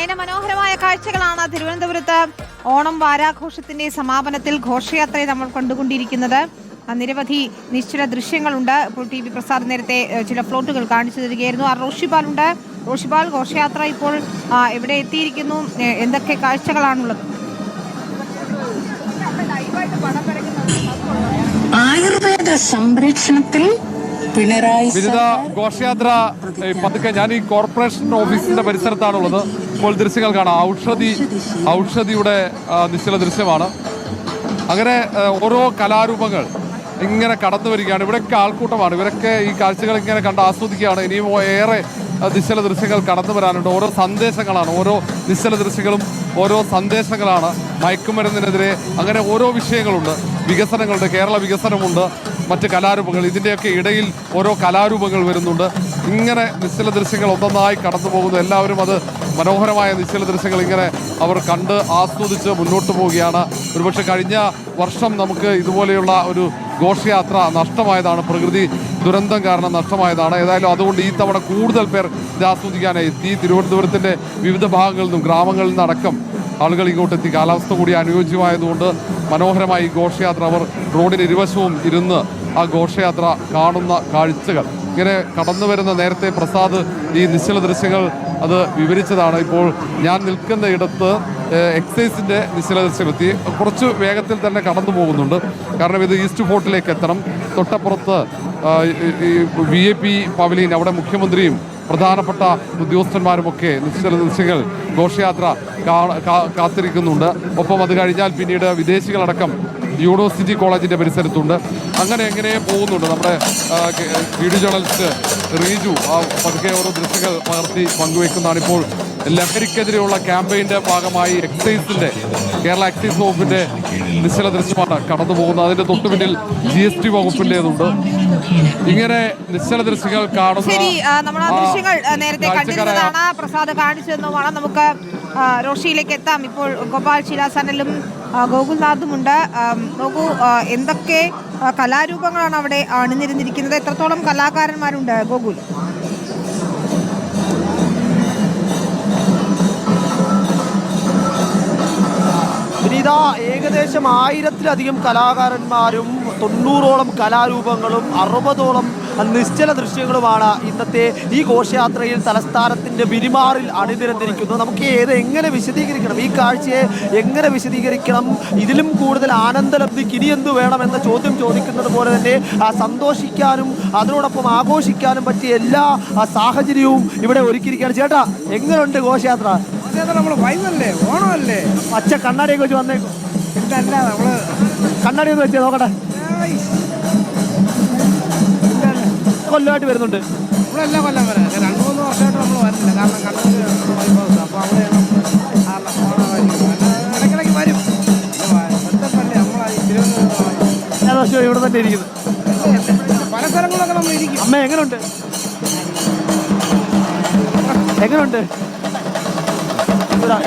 നയനമനോഹരമായ കാഴ്ചകളാണ് തിരുവനന്തപുരത്ത് ഓണം വാരാഘോഷത്തിന്റെ സമാപനത്തിൽ ഘോഷയാത്രയെ നമ്മൾ കണ്ടുകൊണ്ടിരിക്കുന്നത്. നിരവധി നിശ്ചല ദൃശ്യങ്ങളുണ്ട്. ഇപ്പോൾ ടി വി പ്രസാദ് നേരത്തെ ചില ഫ്ലോട്ടുകൾ കാണിച്ചു തരികയായിരുന്നു. ആ റോഷിപാൽ ഉണ്ട്. റോഷിപാൽ ഘോഷയാത്ര ഇപ്പോൾ എവിടെ എത്തിയിരിക്കുന്നു? എന്തൊക്കെ കാഴ്ചകളാണുള്ളത്? ആയുർവേദ സംരക്ഷണത്തിൽ പിണറായി ഘോഷയാത്ര പതുക്കെ ഞാൻ ഈ കോർപ്പറേഷൻ ഓഫീസിന്റെ പരിസരത്താണുള്ളത്. ഇപ്പോൾ ദൃശ്യങ്ങൾ കാണാം. ഔഷധി ഔഷധിയുടെ നിശ്ചല ദൃശ്യമാണ്. അങ്ങനെ ഓരോ കലാരൂപങ്ങൾ ഇങ്ങനെ കടന്നു വരികയാണ്. ഇവിടെയൊക്കെ ആൾക്കൂട്ടമാണ്. ഇവരൊക്കെ ഈ കാഴ്ചകൾ ഇങ്ങനെ കണ്ട് ആസ്വദിക്കുകയാണ്. ഇനിയും ഏറെ നിശ്ചല ദൃശ്യങ്ങൾ കടന്നു വരാനുണ്ട്. ഓരോ സന്ദേശങ്ങളാണ്. ഓരോ നിശ്ചല ദൃശ്യങ്ങളും ഓരോ സന്ദേശങ്ങളാണ് മയക്കുമരുന്നിനെതിരെ അങ്ങനെ ഓരോ വിഷയങ്ങളുണ്ട്. വികസനങ്ങളുണ്ട്. കേരള വികസനമുണ്ട്. മറ്റ് കലാരൂപങ്ങൾ ഇതിന്റെയൊക്കെ ഇടയിൽ ഓരോ കലാരൂപങ്ങൾ വരുന്നുണ്ട്. ഇങ്ങനെ നിശ്ചല ദൃശ്യങ്ങൾ ഒന്നൊന്നായി കടന്നു പോകുന്നു എല്ലാവരും അത് മനോഹരമായ നിശ്ചല ദൃശ്യങ്ങൾ ഇങ്ങനെ അവർ കണ്ട് ആസ്വദിച്ച് മുന്നോട്ട് പോവുകയാണ്. ഒരുപക്ഷെ കഴിഞ്ഞ വർഷം നമുക്ക് ഇതുപോലെയുള്ള ഒരു ഘോഷയാത്ര നഷ്ടമായതാണ്. പ്രകൃതി ദുരന്തം കാരണം നഷ്ടമായതാണ്. ഏതായാലും അതുകൊണ്ട് ഈ തവണ കൂടുതൽ പേർ ഇത് ആസ്വദിക്കാനായി എത്തി. തിരുവനന്തപുരത്തിന്റെ വിവിധ ഭാഗങ്ങളിൽ നിന്നും ഗ്രാമങ്ങളിൽ നിന്നടക്കം ആളുകൾ ഇങ്ങോട്ട് എത്തി. കാലാവസ്ഥ കൂടി അനുയോജ്യമായതുകൊണ്ട് മനോഹരമായി ഘോഷയാത്ര അവർ റോഡിന് ഇരുവശവും ഇരുന്ന് ആ ഘോഷയാത്ര കാണുന്ന കാഴ്ചകൾ. ഇങ്ങനെ കടന്നു വരുന്ന നേരത്തെ പ്രസാദ് ഈ നിശ്ചല ദൃശ്യങ്ങൾ അത് വിവരിച്ചതാണ്. ഇപ്പോൾ ഞാൻ നിൽക്കുന്ന ഇടത്ത് എക്സൈസിന്റെ നിശ്ചല ദൃശ്യമെത്തി. കുറച്ച് വേഗത്തിൽ തന്നെ കടന്നു പോകുന്നുണ്ട്. കാരണം ഇത് ഈസ്റ്റ് ഫോർട്ടിലേക്ക് എത്തണം. തൊട്ടപ്പുറത്ത് ഈ വി എ പി പവലിയൻ അവിടെ മുഖ്യമന്ത്രിയും പ്രധാനപ്പെട്ട ഉദ്യോഗസ്ഥന്മാരുമൊക്കെ നിശ്ചല ദൃശ്യങ്ങൾ ഘോഷയാത്ര കാത്തിരിക്കുന്നുണ്ട്. ഒപ്പം അത് കഴിഞ്ഞാൽ പിന്നീട് വിദേശികളടക്കം യൂണിവേഴ്സിറ്റി കോളേജിന്റെ പരിസരത്തുണ്ട്. അങ്ങനെ എങ്ങനെ പോകുന്നുണ്ട്. നമ്മുടെ വീഡിയോ ജേർണലിസ്റ്റ് റീജു ആ പതുക്കെ ഓരോ ദൃശ്യങ്ങൾ പകർത്തി പങ്കുവെക്കുന്നതാണ് ഇപ്പോൾ ലഹരിക്കെതിരെയുള്ള ക്യാമ്പയിന്റെ ഭാഗമായി എക്സൈസിന്റെ കേരള എക്സൈസ് വകുപ്പിന്റെ നിശ്ചല ദൃശ്യമാണ് കടന്നു പോകുന്നത്. അതിന്റെ തൊട്ടു പിന്നിൽ ജി എസ് ടി വകുപ്പിന്റെതുണ്ട് ഇങ്ങനെ നിശ്ചല ദൃശ്യങ്ങൾ കാണുന്നു ശരി നമ്മൾ ആ ദൃശ്യങ്ങൾ നേരത്തെ കണ്ടിരുന്നതാണ്. പ്രസാദ് കാണിച്ചു തന്നുമാണ് നമുക്ക് റോഷിയിലേക്ക് എത്താം. ഇപ്പോൾ ഗോപാൽ ശിലാസനലും ഗോകുൽനാഥും ഗോകുൽനാഥുമുണ്ട് നോക്കൂ എന്തൊക്കെ കലാരൂപങ്ങളാണ് അവിടെ അണിനിരുന്നിരിക്കുന്നത്? എത്രത്തോളം കലാകാരന്മാരുണ്ട് ഗോകുൽ? ഏകദേശം ആയിരത്തിലധികം കലാകാരന്മാരും തൊണ്ണൂറോളം കലാരൂപങ്ങളും അറുപതോളം നിശ്ചല ദൃശ്യങ്ങളുമാണ് ഇന്നത്തെ ഈ ഘോഷയാത്രയിൽ തലസ്ഥാനത്തിന്റെ വിരിമാറിൽ അണിനിരന്നിരിക്കുന്നത്. നമുക്ക് ഏത് എങ്ങനെ വിശദീകരിക്കണം? ഈ കാഴ്ചയെ എങ്ങനെ വിശദീകരിക്കണം? ഇതിലും കൂടുതൽ ആനന്ദലബ്ധിക്ക് ഇനി എന്ത് വേണം എന്ന ചോദ്യം ചോദിക്കുന്നത് പോലെ തന്നെ ആ, സന്തോഷിക്കാനും അതിനോടൊപ്പം ആഘോഷിക്കാനും പറ്റിയ എല്ലാ സാഹചര്യവും ഇവിടെ ഒരുക്കിയിരിക്കുകയാണ്. ചേട്ടാ എങ്ങനെയുണ്ട് ഘോഷയാത്ര? നമ്മൾ വൈബല്ലേ ഓണമല്ലേ? പച്ച കണ്ണാടിയൊക്കെ വെച്ച് വന്നേക്കും. ഇതല്ല നമ്മൾ കണ്ണാടി ഒന്ന് വെച്ചേ നോക്കട്ടെ. കൊല്ലമായിട്ട് വരുന്നുണ്ട്. നമ്മളെല്ലാം കൊല്ലം വരെ. രണ്ട് മൂന്ന് വർഷമായിട്ട് നമ്മൾ വരുന്നില്ല കാരണം കണ്ണൂർ വൈഭവം അപ്പോൾ അവിടെ ഇടയ്ക്കിടയ്ക്ക് വരും. ബന്ധപ്പല്ലേ നമ്മളെ തിരുവനന്തപുരം എല്ലാ വർഷവും ഇവിടെ തന്നെ ഇരിക്കുന്നു. പല സ്ഥലങ്ങളൊക്കെ നമ്മൾ ഇരിക്കും. അമ്മ എങ്ങനെയുണ്ട് എങ്ങനെയുണ്ട്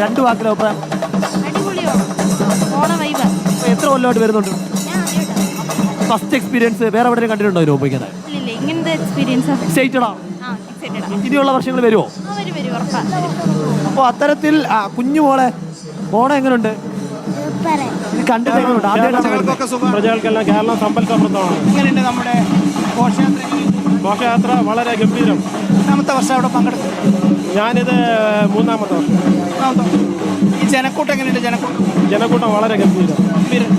രണ്ട് വാക്കിലോ അഭിപ്രായം എത്ര കൊല്ലമായിട്ട് വരുന്നുണ്ട്? ഫസ്റ്റ് എക്സ്പീരിയൻസ് വേറെ എവിടെയും കണ്ടിട്ടുണ്ടോ ഇതിന് എക്സ്പീരിയൻസ് എക്സൈറ്റഡാ ആ? എക്സൈറ്റഡ് ഇനിയുള്ള വർഷങ്ങൾ വരുമോ ആ വരും വരും ഉറപ്പാ. അപ്പോൾ അത്തരത്തിൽ കുഞ്ഞു മോളെ ഓണം എങ്ങനെയുണ്ട് കണ്ടിട്ട് എങ്ങനെയുണ്ട്. പ്രജകൾക്കെല്ലാം കേരളം സമ്പൽ സമൃദ്ധമാണ്. എങ്ങനെയുണ്ട് നമ്മുടെ ഘോഷയാത്ര വളരെ ഗംഭീരം. രണ്ടാമത്തെ വർഷം അവിടെ പങ്കെടുത്തു. ഞാനിത് മൂന്നാമത്തെ വർഷം. ഒന്നാമത്തെ വർഷം. ഈ ജനക്കൂട്ടം എങ്ങനെയുണ്ട്? ജനക്കൂട്ടം. ജനക്കൂട്ടം വളരെ ഗംഭീരം. ഗംഭീരം.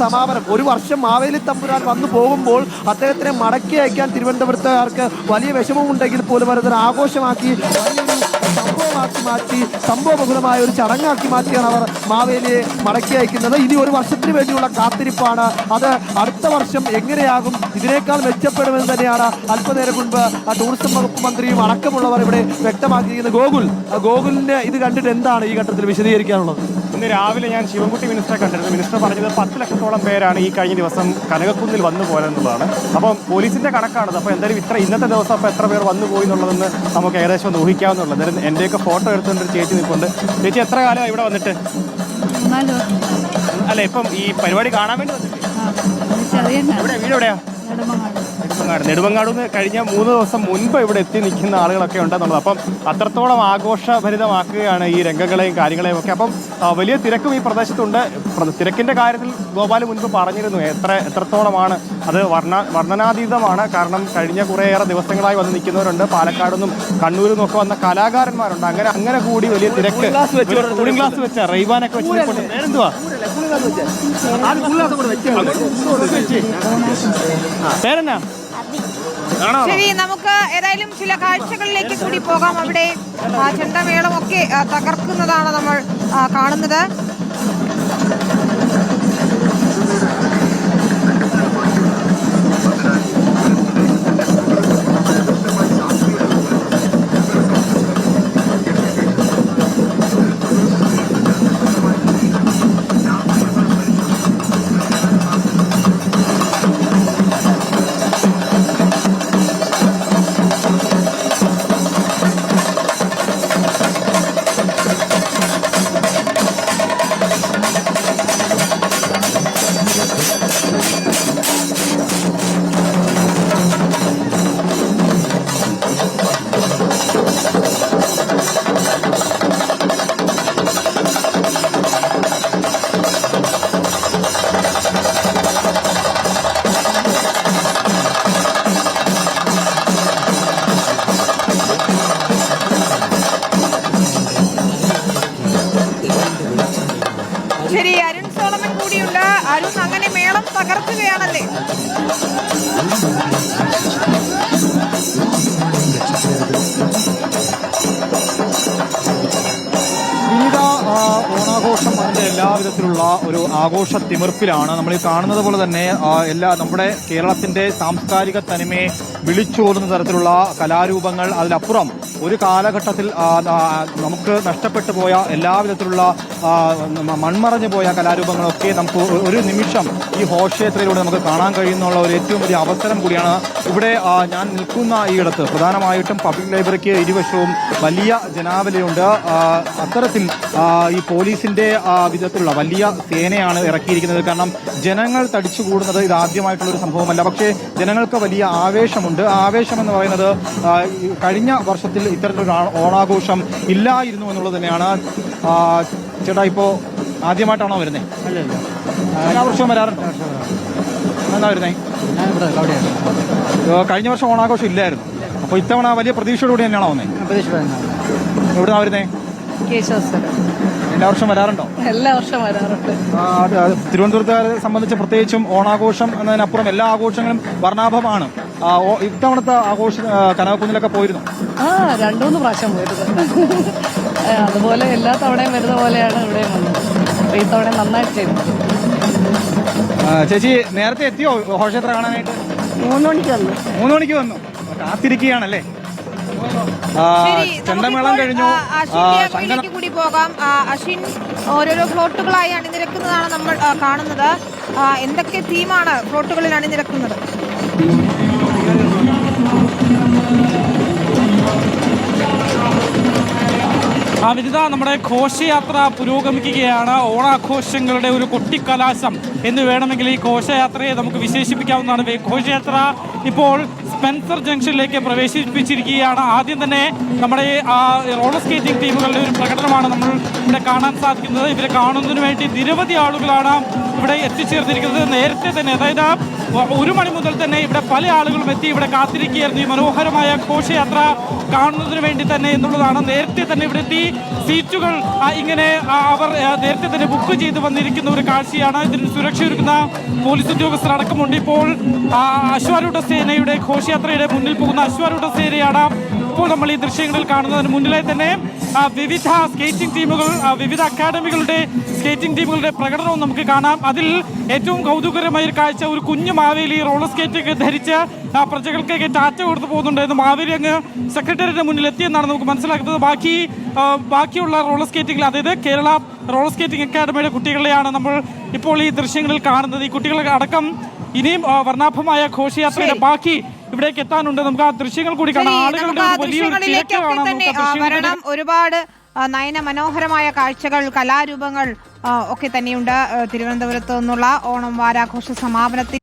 സമാപനം. ഒരു വർഷം മാവേലി തമ്പുരാൻ വന്നു പോകുമ്പോൾ അദ്ദേഹത്തിനെ മടക്കി അയക്കാൻ തിരുവനന്തപുരത്തുകാർക്ക് വലിയ വിഷമമുണ്ടെങ്കിൽ പോലും അതൊരു ആഘോഷമാക്കി വലിയൊരു സംഭവമാക്കി മാറ്റി സംഭവബഹുലമായ ഒരു ചടങ്ങാക്കി മാറ്റിയാണ് അവർ മാവേലിയെ മടക്കി അയക്കുന്നത്. ഇനി ഒരു വർഷത്തിന് വേണ്ടിയുള്ള കാത്തിരിപ്പാണ്. അത് അടുത്ത വർഷം എങ്ങനെയാകും? ഇതിനേക്കാൾ മെച്ചപ്പെടുമെന്ന് തന്നെയാണ് അല്പനേരം മുൻപ് ടൂറിസം വകുപ്പ് മന്ത്രിയും അടക്കമുള്ളവർ ഇവിടെ വ്യക്തമാക്കിയിരിക്കുന്നത്. ഗോകുൽ ഗോകുലിന് ഇത് കണ്ടിട്ട് എന്താണ് ഈ ഘട്ടത്തിൽ വിശദീകരിക്കാനുള്ളത്? ഇന്ന് രാവിലെ ഞാൻ ശിവൻകുട്ടി മിനിസ്റ്ററെ കണ്ടിരുന്നു. മിനിസ്റ്റർ പറഞ്ഞത് പത്ത് ലക്ഷത്തോളം പേരാണ് ഈ കഴിഞ്ഞ ദിവസം കനകക്കുന്നിൽ വന്നു പോയെന്നുള്ളതാണ് അപ്പം പോലീസിന്റെ കണക്കാണത്. അപ്പോൾ എന്തായാലും ഇത്ര ഇന്നത്തെ ദിവസം അപ്പോൾ എത്ര പേർ വന്നു പോയി എന്നുള്ളതെന്ന് നമുക്ക് ഏകദേശം ഒന്ന് ഊഹിക്കാവുന്നുള്ളത് എന്തായാലും എന്റെയൊക്കെ ഫോട്ടോ എടുത്തുകൊണ്ട് ചേച്ചി നിൽപ്പുണ്ട്. ചേച്ചി എത്ര കാലം ഇവിടെ വന്നിട്ട്? അല്ല ഇപ്പം ഈ പരിപാടി കാണാൻ വേണ്ടി വന്നിട്ട് വീട് എവിടെയാ നെടുമങ്ങാട് നെടുമങ്ങാട് കഴിഞ്ഞ മൂന്ന് ദിവസം മുൻപ് ഇവിടെ എത്തി നിൽക്കുന്ന ആളുകളൊക്കെ ഉണ്ടെന്നുള്ളത്. അപ്പം അത്രത്തോളം ആഘോഷഭരിതമാക്കുകയാണ് ഈ രംഗങ്ങളെയും കാര്യങ്ങളെയും ഒക്കെ. അപ്പം വലിയ തിരക്കും ഈ പ്രദേശത്തുണ്ട്. തിരക്കിന്റെ തിരക്കിന്റെ കാര്യത്തിൽ ഗോപാൽ മുൻപ് പറഞ്ഞിരുന്നു എത്ര എത്രത്തോളമാണ് അത് വർണ വർണനാതീതമാണ്. കാരണം കഴിഞ്ഞ കുറേയേറെ ദിവസങ്ങളായി വന്ന് നിൽക്കുന്നവരുണ്ട്. പാലക്കാട് നിന്നും കണ്ണൂരിൽ നിന്നൊക്കെ ഒക്കെ വന്ന കലാകാരന്മാരുണ്ട്. അങ്ങനെ അങ്ങനെ കൂടി വലിയ തിരക്ക് കൂളിംഗ് ഗ്ലാസ് വെച്ച റെയ്വാനൊക്കെ വെച്ച് എന്തുവാ പേരെന്നാ? ശരി നമുക്ക് ഏതായാലും ചില കാഴ്ചകളിലേക്ക് കൂടി പോകാം. അവിടെ ചെണ്ടമേളമൊക്കെ തകർക്കുന്നതാണ് നമ്മൾ കാണുന്നത്. ശരി അരുൺ സോളമൻ കൂടിയുണ്ട്. അരുൺ അങ്ങനെ മേളം തകർക്കുകയാണല്ലേ? ഓണാഘോഷം അതിന്റെ എല്ലാവിധത്തിലുള്ള ഒരു ആഘോഷ തിമിർപ്പിലാണ്. നമ്മൾ ഈ കാണുന്നത് പോലെ തന്നെ എല്ലാ നമ്മുടെ കേരളത്തിന്റെ സാംസ്കാരിക തനിമയെ വിളിച്ചോടുന്ന തരത്തിലുള്ള കലാരൂപങ്ങൾ അതിലപ്പുറം ഒരു കാലഘട്ടത്തിൽ നമുക്ക് നഷ്ടപ്പെട്ടു പോയ എല്ലാവിധത്തിലുള്ള മൺമറഞ്ഞു പോയ കലാരൂപങ്ങളൊക്കെ നമുക്ക് ഒരു നിമിഷം ഈ ഹോഷയാത്രയിലൂടെ നമുക്ക് കാണാൻ കഴിയുന്നുള്ള ഒരു ഏറ്റവും വലിയ അവസരം കൂടിയാണ് ഇവിടെ ഞാൻ നിൽക്കുന്ന ഈ ഇടത്ത് പ്രധാനമായിട്ടും പബ്ലിക് ലൈബ്രറിക്ക് ഇരുവശവും വലിയ ജനാവലിയുണ്ട്. അത്തരത്തിൽ ഈ പോലീസിന്റെ വിധത്തിലുള്ള വലിയ സേനയാണ് ഇറക്കിയിരിക്കുന്നത്. കാരണം ജനങ്ങൾ തടിച്ചു കൂടുന്നത് ഇത് ആദ്യമായിട്ടുള്ള ഒരു സംഭവമല്ല. പക്ഷേ ജനങ്ങൾക്ക് വലിയ ആവേശമുണ്ട്. ആവേശം എന്ന് പറയുന്നത് കഴിഞ്ഞ വർഷത്തിൽ ഇത്തരത്തിലൊരു ഓണാഘോഷം ഇല്ലായിരുന്നു എന്നുള്ളത് തന്നെയാണ് ചേട്ടാ ഇപ്പോ ആദ്യമായിട്ടാണോ വരുന്നത് എല്ലാ വർഷവും വരാറുണ്ട്? എന്നാ വരുന്നത് കഴിഞ്ഞ വർഷം ഓണാഘോഷം ഇല്ലായിരുന്നു. അപ്പോൾ ഇത്തവണ വലിയ പ്രതീക്ഷയോടുകൂടി തന്നെയാണോ വന്നേ? എവിടുന്നാ വരുന്നേ? എല്ലാ വർഷം വരാറുണ്ടോ? എല്ലാ വർഷം വരാറുണ്ട്. തിരുവനന്തപുരത്തുകാരെ സംബന്ധിച്ച് പ്രത്യേകിച്ചും ഓണാഘോഷം എന്നതിനപ്പുറം എല്ലാ ആഘോഷങ്ങളും വർണാഭമാണ്. ഇത്തവണത്തെ ആഘോഷ കനകക്കുന്നിലൊക്കെ പോയിരുന്നു. ആ രണ്ടുമൂന്ന് പ്രാവശ്യം പോയിട്ടുണ്ട്. അതുപോലെ എല്ലാ തവണയും വരുന്ന പോലെയാണ് ഇവിടെയും വന്നത്. ഈ തവണ നന്നായിട്ട് ചെയ്തു. ചേച്ചി നേരത്തെ എത്തിയോ ഘോഷയാത്ര കാണാനായിട്ട്? മൂന്ന് മണിക്ക് വന്നു. മൂന്ന് മണിക്ക് വന്നു. കാത്തിരിക്കുകയാണല്ലേ? ചെണ്ടമേളം കഴിഞ്ഞു. കൂടി പോകാം. അശ്വിൻ ഓരോരോ ഫ്ലോട്ടുകളായി അണിനിരക്കുന്നതാണ് നമ്മൾ കാണുന്നത്. എന്തൊക്കെ തീമാണ് ഫ്ലോട്ടുകളിൽ അണിനിരക്കുന്നത്? ആ നമ്മുടെ ഘോഷയാത്ര പുരോഗമിക്കുകയാണ്. ഓണാഘോഷങ്ങളുടെ ഒരു കൊട്ടിക്കലാശം എന്ന് വേണമെങ്കിൽ ഈ ഘോഷയാത്രയെ നമുക്ക് വിശേഷിപ്പിക്കാവുന്നതാണ്. ഘോഷയാത്ര ഇപ്പോൾ സ്പെൻസർ ജംഗ്ഷനിലേക്ക് പ്രവേശിപ്പിച്ചിരിക്കുകയാണ്. ആദ്യം തന്നെ നമ്മുടെ റോളർ സ്കേറ്റിംഗ് ടീമുകളുടെ ഒരു പ്രകടനമാണ് നമ്മൾ ഇവിടെ കാണാൻ സാധിക്കുന്നത്. ഇവരെ കാണുന്നതിന് വേണ്ടി നിരവധി ആളുകളാണ് ഇവിടെ എത്തിച്ചേർന്നിരിക്കുന്നത്. നേരത്തെ തന്നെ അതായത് ഒരു മണി മുതൽ തന്നെ ഇവിടെ പല ആളുകളും എത്തി ഇവിടെ കാത്തിരിക്കുകയായിരുന്നു. ഈ മനോഹരമായ ഘോഷയാത്ര കാണുന്നതിന് വേണ്ടി തന്നെ എന്നുള്ളതാണ്. നേരത്തെ തന്നെ ഇവിടെ എത്തി സീറ്റുകൾ ഇങ്ങനെ അവർ നേരത്തെ തന്നെ ബുക്ക് ചെയ്ത് വന്നിരിക്കുന്ന ഒരു കാഴ്ചയാണ്. ഇതിന് സുരക്ഷ ഒരുക്കുന്ന പോലീസ് ഉദ്യോഗസ്ഥർ അടക്കമുണ്ട് ഇപ്പോൾ അശ്വാരൂഢ സേനയുടെ ഘോഷയാത്രയുടെ മുന്നിൽ പോകുന്ന അശ്വാരൂഢ സേനയാണ് ഇപ്പോൾ നമ്മൾ ഈ ദൃശ്യങ്ങളിൽ കാണുന്നതിന് മുന്നിലായി തന്നെ. വിവിധ സ്കേറ്റിംഗ് ടീമുകൾ വിവിധ അക്കാഡമികളുടെ സ്കേറ്റിംഗ് ടീമുകളുടെ പ്രകടനവും നമുക്ക് കാണാം. അതിൽ ഏറ്റവും കൗതുകരമായ ഒരു കാഴ്ച ഒരു കുഞ്ഞു മാവേലി റോളർ സ്കേറ്റ് ധരിച്ച് ആ പ്രജകൾക്കൊക്കെ ടാറ്റ കൊടുത്തു പോകുന്നുണ്ടായിരുന്നു. മാവേലി അങ്ങ് സെക്രട്ടറിയുടെ മുന്നിൽ എത്തിയെന്നാണ് നമുക്ക് മനസ്സിലാക്കുന്നത്. ബാക്കി ബാക്കിയുള്ള റോളർ സ്കേറ്റിംഗിൽ അതായത് കേരള റോളർ സ്കേറ്റിംഗ് അക്കാദമിയുടെ കുട്ടികളെയാണ് നമ്മൾ ഇപ്പോൾ ഈ ദൃശ്യങ്ങളിൽ കാണുന്നത്. ഈ കുട്ടികളെ അടക്കം ഇനിയും വർണാഭമായ ഘോഷയാത്രയുടെ ബാക്കി ഇവിടേക്ക് എത്താനുണ്ട്. നമുക്ക് ആ ദൃശ്യങ്ങൾ കൂടി കാണാം. ആളുകളുടെ വലിയൊരു തിരക്ക് കാണാം. വരണം. ഒരുപാട് നയന മനോഹരമായ കാഴ്ചകൾ കലാരൂപങ്ങൾ ഒക്കെ തന്നെയുണ്ട് തിരുവനന്തപുരത്ത് നിന്നുള്ള ഓണം വാരാഘോഷ സമാപനത്തിൽ.